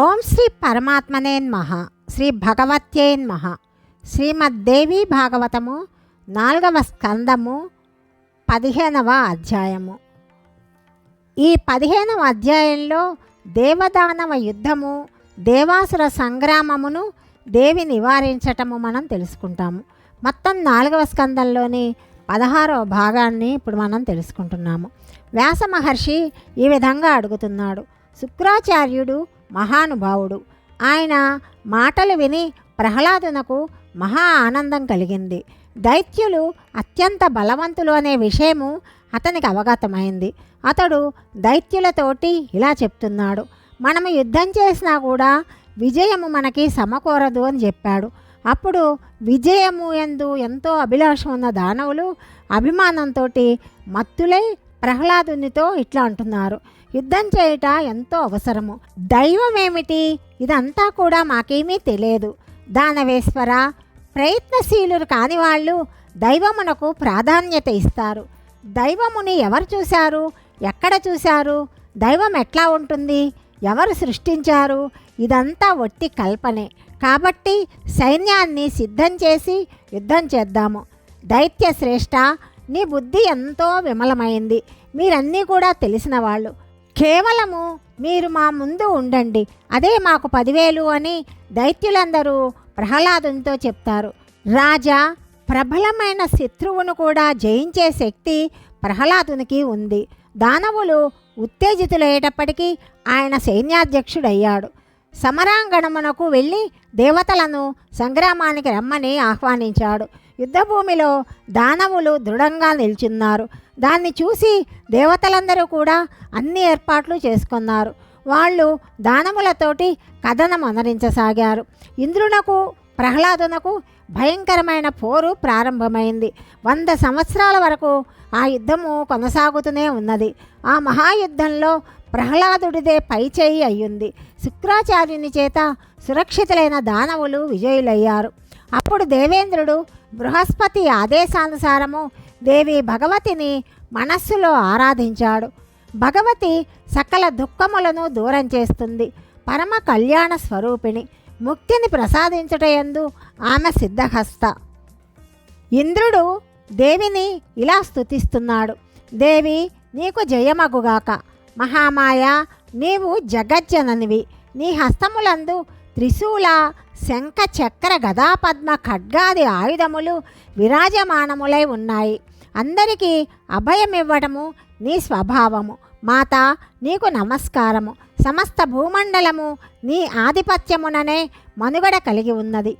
ఓం శ్రీ పరమాత్మనేన్మహ శ్రీ భగవత్యేన్మహ శ్రీమద్దేవి భాగవతము నాలుగవ స్కందము పదిహేనవ అధ్యాయము. ఈ పదిహేనవ అధ్యాయంలో దేవదానవ యుద్ధము దేవాసుర సంగ్రామమును దేవి నివారించటము మనం తెలుసుకుంటాము. మొత్తం నాలుగవ స్కందంలోని పదహారవ భాగాన్ని ఇప్పుడు మనం తెలుసుకుంటున్నాము. వ్యాస మహర్షి ఈ విధంగా అడుగుతున్నాడు. శుక్రాచార్యుడు మహానుభావుడు. ఆయన మాటలు విని ప్రహ్లాదునకు మహా ఆనందం కలిగింది. దైత్యులు అత్యంత బలవంతులు అనే విషయము అతనికి అవగతమైంది. అతడు దైత్యులతోటి ఇలా చెప్తున్నాడు. మనము యుద్ధం చేసినా కూడా విజయము మనకి సమకూరదు అని చెప్పాడు. అప్పుడు విజయము ఎందు ఎంతో అభిలాషం ఉన్న దానవులు అభిమానంతో మత్తులై ప్రహ్లాదునితో ఇట్లా అంటున్నారు. యుద్ధం చేయుట ఎంతో అవసరము. దైవం ఏమిటి ఇదంతా కూడా మాకేమీ తెలియదు. దానవేశ్వర ప్రయత్నశీలురు కాని వాళ్ళు దైవమునకు ప్రాధాన్యత ఇస్తారు. దైవముని ఎవరు చూశారు? ఎక్కడ చూశారు? దైవం ఎట్లా ఉంటుంది? ఎవరు సృష్టించారు? ఇదంతా ఒట్టి కల్పనే. కాబట్టి సైన్యాన్ని సిద్ధం చేసి యుద్ధం చేద్దాము. దైత్య శ్రేష్ట నీ బుద్ధి ఎంతో విమలమైంది. మీరన్నీ కూడా తెలిసిన వాళ్ళు. కేవలము మీరు మా ముందు ఉండండి. అదే మాకు పదివేలు అని దైత్యులందరూ ప్రహ్లాదునితో చెప్తారు. రాజా ప్రబలమైన శత్రువును కూడా జయించే శక్తి ప్రహ్లాదునికి ఉంది. దానవులు ఉత్తేజితులయ్యేటప్పటికీ ఆయన సైన్యాధ్యక్షుడయ్యాడు. సమరాంగణమునకు వెళ్ళి దేవతలను సంగ్రామానికి రమ్మని ఆహ్వానించాడు. యుద్ధభూమిలో దానవులు దృఢంగా నిల్చున్నారు. దాన్ని చూసి దేవతలందరూ కూడా అన్ని ఏర్పాట్లు చేసుకున్నారు. వాళ్ళు దానములతోటి కథనం అనరించసాగారు. ఇంద్రునకు ప్రహ్లాదునకు భయంకరమైన పోరు ప్రారంభమైంది. వంద సంవత్సరాల వరకు ఆ యుద్ధము కొనసాగుతూనే ఉన్నది. ఆ మహాయుద్ధంలో ప్రహ్లాదుడిదే పైచేయి అయ్యింది. శుక్రాచార్యుని చేత సురక్షితులైన దానవులు విజయులయ్యారు. అప్పుడు దేవేంద్రుడు బృహస్పతి ఆదేశానుసారము దేవి భగవతిని మనస్సులో ఆరాధించాడు. భగవతి సకల దుఃఖములను దూరం చేస్తుంది. పరమ కళ్యాణ స్వరూపిణి. ముక్తిని ప్రసాదించుటయందు ఆమె సిద్ధహస్త. ఇంద్రుడు దేవిని ఇలా స్తుతిస్తున్నాడు. దేవి నీకు జయమగుగాక. మహామాయ నీవు జగజ్జననివి. నీ హస్తములందు త్రిశూల శంఖ చక్ర గదాపద్మ ఖడ్గాది ఆయుధములు విరాజమానములై ఉన్నాయి. అందరికీ అభయమివ్వటము నీ స్వభావము. మాత నీకు నమస్కారము. సమస్త భూమండలము నీ ఆధిపత్యముననే మనుగడ కలిగి ఉన్నది.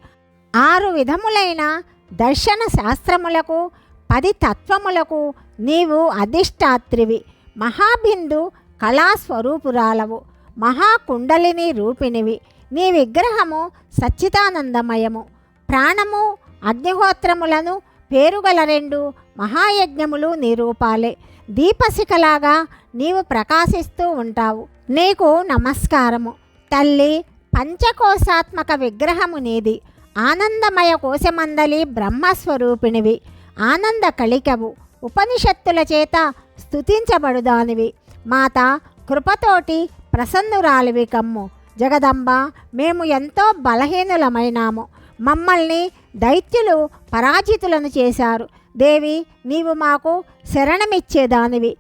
ఆరు విధములైన దర్శన శాస్త్రములకు పది తత్వములకు నీవు అధిష్టాత్రివి. మహాబిందు కళాస్వరూపురాలవు. మహాకుండలిని రూపిణివి. నీ విగ్రహము సచ్చిదానందమయము. ప్రాణము అగ్నిహోత్రములను పేరుగల రెండు మహాయజ్ఞములు నీ రూపాలే. దీపశిఖలాగా నీవు ప్రకాశిస్తూ ఉంటావు. నీకు నమస్కారము. తల్లి పంచకోశాత్మక విగ్రహము నీది. ఆనందమయ కోశమందలి బ్రహ్మస్వరూపిణివి. ఆనంద కళికవు ఉపనిషత్తుల చేత స్థుతించబడుదానివి మాత కృపతోటి ప్రసన్నురాలివి కమ్ము. జగదంబ మేము ఎంతో బలహీనులమైనాము. మమ్మల్ని దైత్యులు పరాజితులను చేశారు. దేవి నీవు మాకు శరణమిచ్చేదానివి.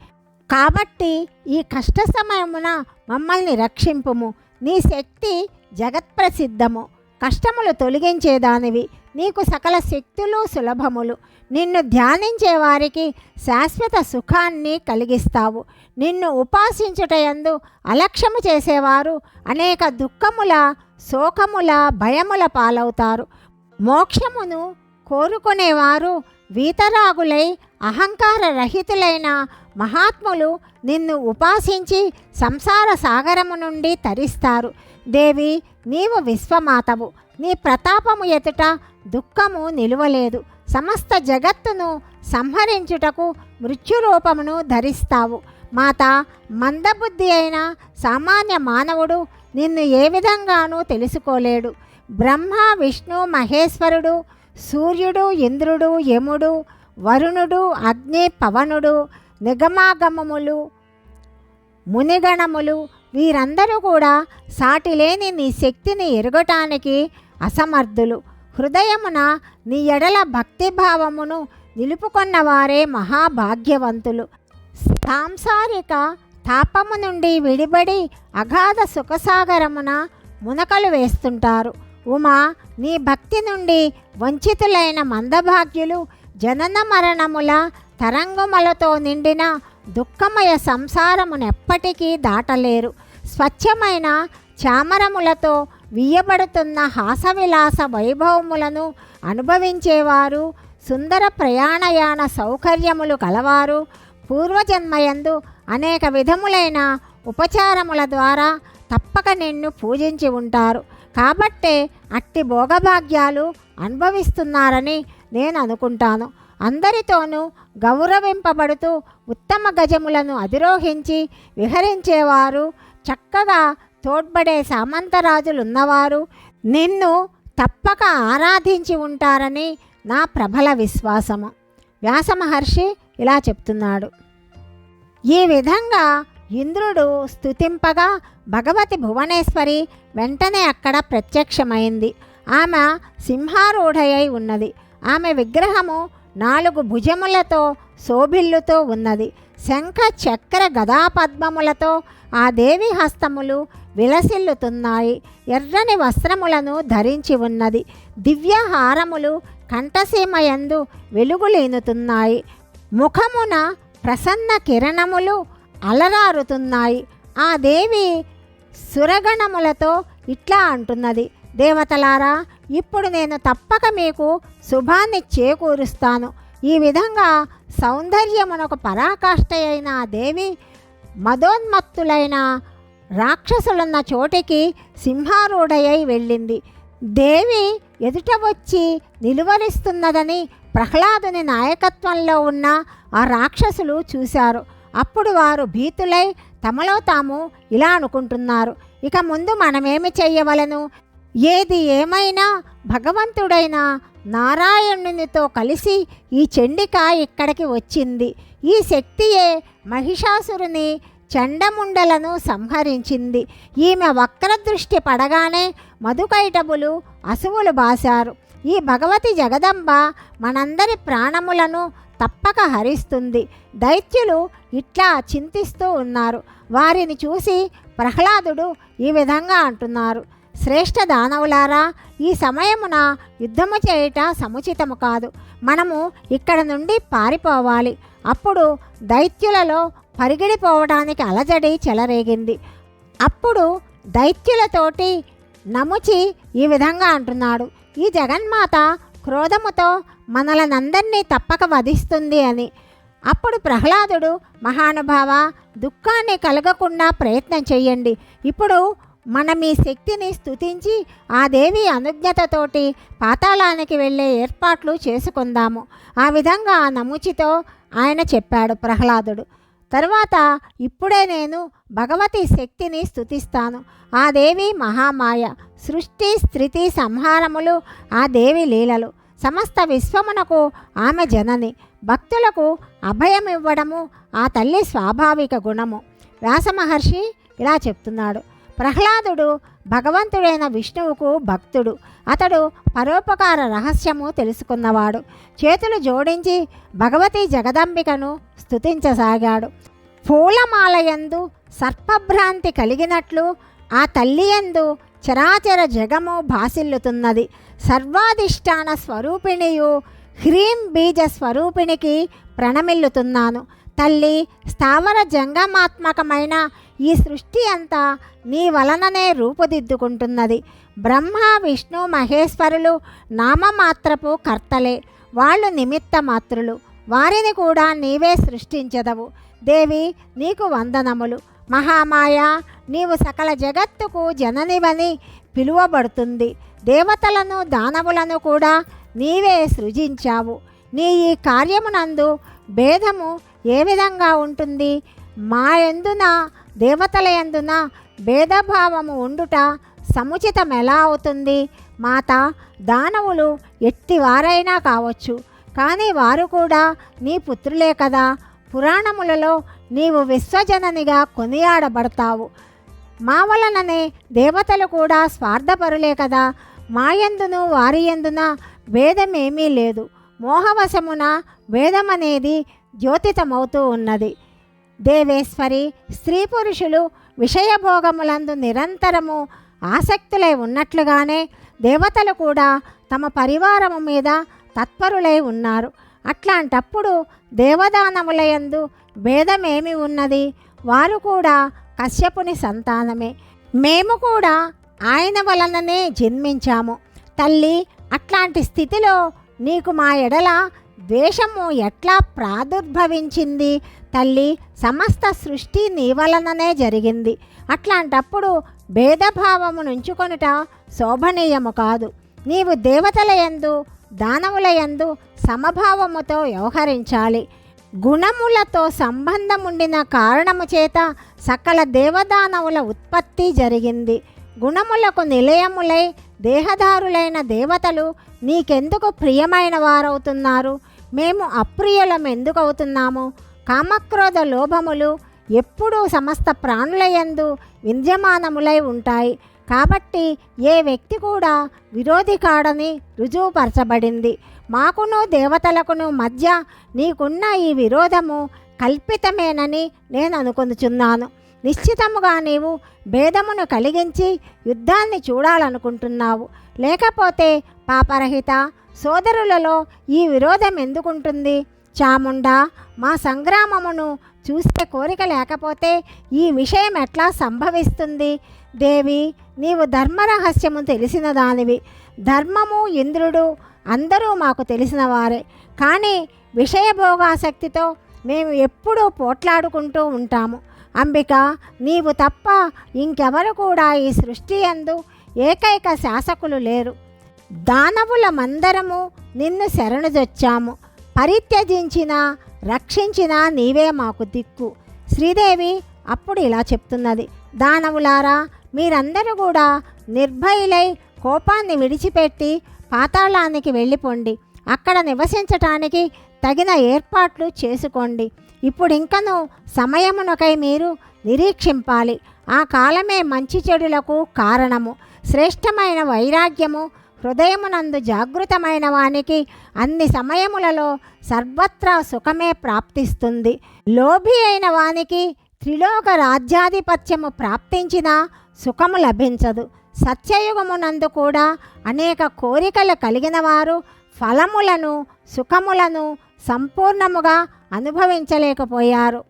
కాబట్టి ఈ కష్ట సమయమున మమ్మల్ని రక్షింపుము. నీ శక్తి జగత్ప్రసిద్ధము. కష్టములు తొలగించేదానివి. నీకు సకల శక్తులు సులభములు. నిన్ను ధ్యానించే వారికి శాశ్వత సుఖాన్ని కలిగిస్తావు. నిన్ను ఉపాసించుటయందు అలక్ష్యము చేసేవారు అనేక దుఃఖముల శోకముల భయముల పాలవుతారు. మోక్షమును కోరుకునేవారు వీతరాగులై అహంకార రహితులైన మహాత్ములు నిన్ను ఉపాసించి సంసార సాగరము నుండి తరిస్తారు. దేవి నీవు విశ్వమాతవు. నీ ప్రతాపము ఎదుట దుఃఖము నిలువలేదు. సమస్త జగత్తును సంహరించుటకు మృత్యురూపమును ధరిస్తావు. మాత మందబుద్ధి అయిన సామాన్య మానవుడు నిన్ను ఏ విధంగానూ తెలుసుకోలేడు. బ్రహ్మ విష్ణు మహేశ్వరుడు సూర్యుడు ఇంద్రుడు యముడు వరుణుడు అగ్ని పవనుడు నిగమాగమములు మునిగణములు వీరందరూ కూడా సాటిలేని నీ శక్తిని ఎరగటానికి అసమర్థులు. హృదయమున నీ ఎడల భక్తిభావమును నిలుపుకొన్న వారే మహాభాగ్యవంతులు. సాంసారిక తాపము నుండి విడిబడి అగాధ సుఖసాగరమున మునకలు వేస్తుంటారు. ఉమా నీ భక్తి నుండి వంచితులైన మందభాగ్యులు జనన మరణముల తరంగములతో నిండిన దుఃఖమయ సంసారమునెప్పటికీ దాటలేరు. స్వచ్ఛమైన చామరములతో వీయబడుతున్న హాసవిలాస వైభవములను అనుభవించేవారు సుందర ప్రయాణయాన సౌకర్యములు కలవారు పూర్వజన్మయందు అనేక విధములైన ఉపచారముల ద్వారా తప్పక నిన్ను పూజించి ఉంటారు. కాబట్టే అట్టి భోగభాగ్యాలు అనుభవిస్తున్నారని నేను అనుకుంటాను అందరితోనూ గౌరవింపబడుతూ ఉత్తమ గజములను అధిరోహించి విహరించేవారు చక్కగా తోడ్పడే సామంతరాజులున్నవారు నిన్ను తప్పక ఆరాధించి ఉంటారని నా ప్రబల విశ్వాసము. వ్యాస మహర్షి ఇలా చెప్తున్నాడు. ఈ విధంగా ఇంద్రుడు స్తుతింపగా భగవతి భువనేశ్వరి వెంటనే అక్కడ ప్రత్యక్షమైంది. ఆమె సింహారూఢయై ఉన్నది. ఆమె విగ్రహము నాలుగు భుజములతో శోభిల్లుతో ఉన్నది. శంఖ చక్ర గదాపద్మములతో ఆ దేవి హస్తములు విలసిల్లుతున్నాయి ఎర్రని వస్త్రములను ధరించి ఉన్నది. దివ్య హారములు కంఠసీమయందు వెలుగులేనుతున్నాయి. ముఖమున ప్రసన్న కిరణములు అలరారుతున్నాయి. ఆ దేవి సురగణములతో ఇట్లా అంటున్నది. దేవతలారా ఇప్పుడు నేను తప్పక మీకు శుభాన్ని చేకూరుస్తాను. ఈ విధంగా సౌందర్యమునకు పరాకాష్ట అయిన దేవి మదోన్మత్తులైన రాక్షసులున్న చోటికి సింహారూఢయై వెళ్ళింది. దేవి ఎదుట వచ్చి నిలువరిస్తున్నదని ప్రహ్లాదుని నాయకత్వంలో ఉన్న ఆ రాక్షసులు చూశారు. అప్పుడు వారు భీతులై తమలో తాము ఇలా అనుకుంటున్నారు. ఇక ముందు మనమేమి చెయ్యవలను ఏది ఏమైనా భగవంతుడైన నారాయణునితో కలిసి ఈ చండిక ఇక్కడికి వచ్చింది. ఈ శక్తియే మహిషాసురుని చండముండలను సంహరించింది. ఈమె వక్రదృష్టి పడగానే మధుకైటబులు అసువులు బాశారు. ఈ భగవతి జగదంబ మనందరి ప్రాణములను తప్పక హరిస్తుంది. దైత్యులు ఇట్లా చింతిస్తూ ఉన్నారు. వారిని చూసి ప్రహ్లాదుడు ఈ విధంగా అంటున్నారు. శ్రేష్ఠ దానవులారా ఈ సమయమున యుద్ధము చేయుట సముచితము కాదు. మనము ఇక్కడ నుండి పారిపోవాలి. అప్పుడు దైత్యులలో పరిగెడిపోవడానికి అలజడి చెలరేగింది. అప్పుడు దైత్యులతోటి నముచి ఈ విధంగా అంటున్నాడు ఈ జగన్మాత క్రోధముతో మనలనందరినీ తప్పక వధిస్తుంది అని. అప్పుడు ప్రహ్లాదుడు మహానుభావ దుఃఖాన్ని కలగకుండా ప్రయత్నం చేయండి ఇప్పుడు మనం ఈ శక్తిని స్థుతించి ఆ దేవి అనుజ్ఞతతోటి పాతాళానికి వెళ్ళే ఏర్పాట్లు చేసుకుందాము. ఆ విధంగా ఆ నముచితో ఆయన చెప్పాడు ప్రహ్లాదుడు. తరువాత ఇప్పుడే నేను భగవతి శక్తిని స్థుతిస్తాను ఆ దేవి మహామాయ సృష్టి స్థితి సంహారములు ఆ దేవి లీలలు. సమస్త విశ్వమునకు ఆమె జనని. భక్తులకు అభయం ఇవ్వడము ఆ తల్లి స్వాభావిక గుణము. వ్యాసమహర్షి ఇలా చెప్తున్నాడు. ప్రహ్లాదుడు భగవంతుడైన విష్ణువుకు భక్తుడు. అతడు పరోపకార రహస్యము తెలుసుకున్నవాడు. చేతులు జోడించి భగవతి జగదంబికను స్తుతించసాగాడు. పూలమాలయందు సర్పభ్రాంతి కలిగినట్లు ఆ తల్లియందు చరాచర జగము భాసిల్లుతున్నది. సర్వాధిష్టాన స్వరూపిణియు హ్రీం బీజ స్వరూపిణికి ప్రణమిల్లుతున్నాను. తల్లి స్థావర జంగమాత్మకమైన ఈ సృష్టి అంతా నీ వలననే రూపుదిద్దుకుంటున్నది. బ్రహ్మ విష్ణు మహేశ్వరులు నామమాత్రపు కర్తలే. వాళ్ళు నిమిత్త మాత్రులు వారిని కూడా నీవే సృష్టించదవు. దేవి నీకు వందనములు. మహామాయ నీవు సకల జగత్తుకు జననివని పిలువబడుతుంది. దేవతలను దానవులను కూడా నీవే సృజించావు. నీ ఈ కార్యమునందు భేదము ఏ విధంగా ఉంటుంది? మా ఎందున దేవతల ఎందున భేదభావము ఉండుట సముచితం ఎలా అవుతుంది? మాత దానవులు ఎట్టివారైనా కావచ్చు కానీ వారు కూడా నీ పుత్రులే కదా. పురాణములలో నీవు విశ్వజననిగా కొనియాడబడతావు. మా వలననే దేవతలు కూడా స్వార్థపరులే కదా. మాయందును వారి ఎందున భేదమేమీ లేదు. మోహవశమున వేదమనేది ద్యోతితమవుతూ ఉన్నది. దేవేశ్వరి స్త్రీ పురుషులు విషయభోగములందు నిరంతరము ఆసక్తులై ఉన్నట్లుగానే దేవతలు కూడా తమ పరివారము మీద తత్పరులై ఉన్నారు. అట్లాంటప్పుడు దేవదానములయందు భేదమేమి ఉన్నది? వారు కూడా కశ్యపుని సంతానమే. మేము కూడా ఆయన వలననే జన్మించాము. తల్లి అట్లాంటి స్థితిలో నీకు మా ఎడల ద్వేషము ఎట్లా ప్రాదుర్భవించింది? తల్లి సమస్త సృష్టి నీ వలననే జరిగింది. అట్లాంటప్పుడు భేదభావము నుంచుకొనుట శోభనీయము కాదు. నీవు దేవతల యందు దానవుల యందు సమభావముతో వ్యవహరించాలి. గుణములతో సంబంధముండిన కారణము చేత సకల దేవదానవుల ఉత్పత్తి జరిగింది. గుణములకు నిలయములై దేహదారులైన దేవతలు నీకెందుకు ప్రియమైన వారవుతున్నారు? మేము అప్రియులం ఎందుకు అవుతున్నాము కామక్రోధ లోభములు ఎప్పుడూ సమస్త ప్రాణులయందు విద్యమానములై ఉంటాయి. కాబట్టి ఏ వ్యక్తి కూడా విరోధి కాడని రుజువుపరచబడింది. మాకును దేవతలకును మధ్య నీకున్న ఈ విరోధము కల్పితమేనని నేను అనుకొనుచున్నాను నిశ్చితముగా నీవు భేదమును కలిగించి యుద్ధాన్ని చూడాలనుకుంటున్నావు. లేకపోతే పాపరహిత సోదరులలో ఈ విరోధం ఎందుకుంటుంది? చాముండా మా సంగ్రామమును చూసే కోరిక లేకపోతే ఈ విషయం ఎట్లా సంభవిస్తుంది? దేవి నీవు ధర్మరహస్యము తెలిసిన దానివి ధర్మము ఇంద్రుడు అందరూ మాకు తెలిసిన వారే కానీ విషయభోగాసక్తితో మేము ఎప్పుడూ పోట్లాడుకుంటూ ఉంటాము. అంబిక నీవు తప్ప ఇంకెవరు కూడా ఈ సృష్టి యందు ఏకైక శాసకులు లేరు. దానవులమందరము నిన్ను శరణుజొచ్చాము పరిత్యజించిన రక్షించిన నీవే మాకు దిక్కు. శ్రీదేవి అప్పుడు ఇలా చెప్తున్నది. దానవులారా మీరందరూ కూడా నిర్భయులై కోపాన్ని విడిచిపెట్టి పాతాళానికి వెళ్ళిపోండి. అక్కడ నివసించటానికి తగిన ఏర్పాట్లు చేసుకోండి. ఇప్పుడు ఇంకను సమయమునకై మీరు నిరీక్షింపాలి. ఆ కాలమే మంచి చెడులకు కారణము. శ్రేష్టమైన వైరాగ్యము హృదయమునందు జాగృతమైన వానికి అన్ని సమయములలో సర్వత్రా సుఖమే ప్రాప్తిస్తుంది. లోభి అయిన వానికి త్రిలోక రాజ్యాధిపత్యము ప్రాప్తించిన సుఖము లభించదు. సత్యయుగమునందు కూడా అనేక కోరికలు కలిగిన వారు ఫలములను సుఖములను సంపూర్ణముగా అనుభవించలేకపోయారు.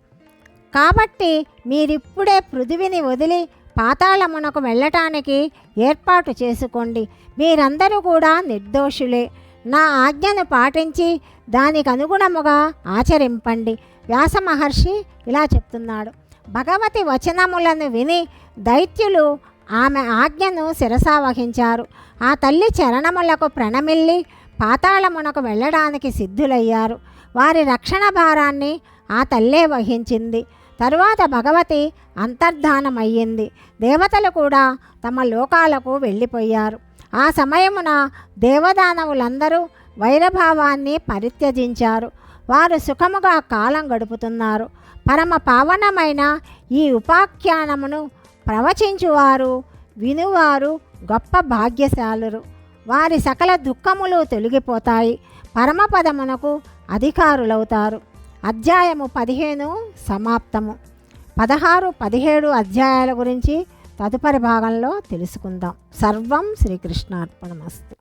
కాబట్టి మీరిప్పుడే పృథివిని వదిలి పాతాళమునకు వెళ్ళటానికి ఏర్పాటు చేసుకోండి. మీరందరూ కూడా నిర్దోషులే. నా ఆజ్ఞను పాటించి దానికి అనుగుణముగా ఆచరింపండి. వ్యాస మహర్షి ఇలా చెప్తున్నాడు. భగవతి వచనములను విని దైత్యులు ఆమె ఆజ్ఞను శిరసావహించారు. ఆ తల్లి చరణములకు ప్రణమిల్లి పాతాళమునకు వెళ్ళడానికి సిద్ధులయ్యారు. వారి రక్షణ భారాన్ని ఆ తల్లే వహించింది. తరువాత భగవతి అంతర్ధానమయ్యింది. దేవతలు కూడా తమ లోకాలకు వెళ్ళిపోయారు. ఆ సమయమున దేవదానవులందరూ వైరభావాన్ని పరిత్యజించారు. వారు సుఖముగా కాలం గడుపుతున్నారు. పరమ పావనమైన ఈ ఉపాఖ్యానమును ప్రవచించువారు వినువారు గొప్ప భాగ్యశాలురు. వారి సకల దుఃఖములు తొలగిపోతాయి. పరమపదమునకు అధికారులవుతారు. అధ్యాయము పదిహేను సమాప్తము. పదహారు పదిహేడు అధ్యాయాల గురించి తదుపరి భాగంలో తెలుసుకుందాం. సర్వం శ్రీకృష్ణార్పణమస్తు.